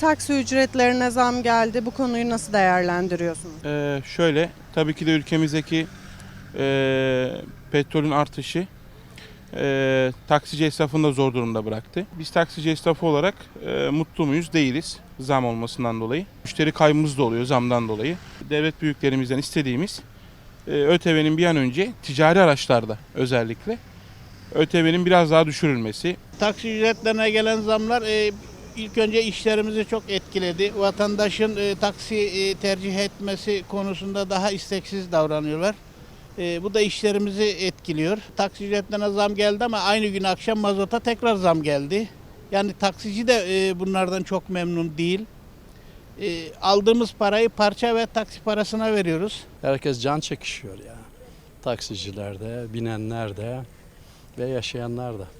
taksi ücretlerine zam geldi. Bu konuyu nasıl değerlendiriyorsunuz? Ee, şöyle, tabii ki de ülkemizdeki e, petrolün artışı e, taksici esnafını da zor durumda bıraktı. Biz taksici esnafı olarak e, mutlu muyuz? Değiliz zam olmasından dolayı. Müşteri kaybımız da oluyor zamdan dolayı. Devlet büyüklerimizden istediğimiz e, ÖTV'nin bir an önce ticari araçlarda özellikle ÖTV'nin biraz daha düşürülmesi. Taksi ücretlerine gelen zamlar e, ilk önce işlerimizi çok etkiledi. Vatandaşın e, taksi e, tercih etmesi konusunda daha isteksiz davranıyorlar. E, bu da işlerimizi etkiliyor. Taksi ücretlerine zam geldi ama aynı gün akşam mazota tekrar zam geldi. Yani taksici de e, bunlardan çok memnun değil. E, aldığımız parayı parça ve taksi parasına veriyoruz. Herkes can çekişiyor ya. Taksiciler de, ve yaşayanlar da.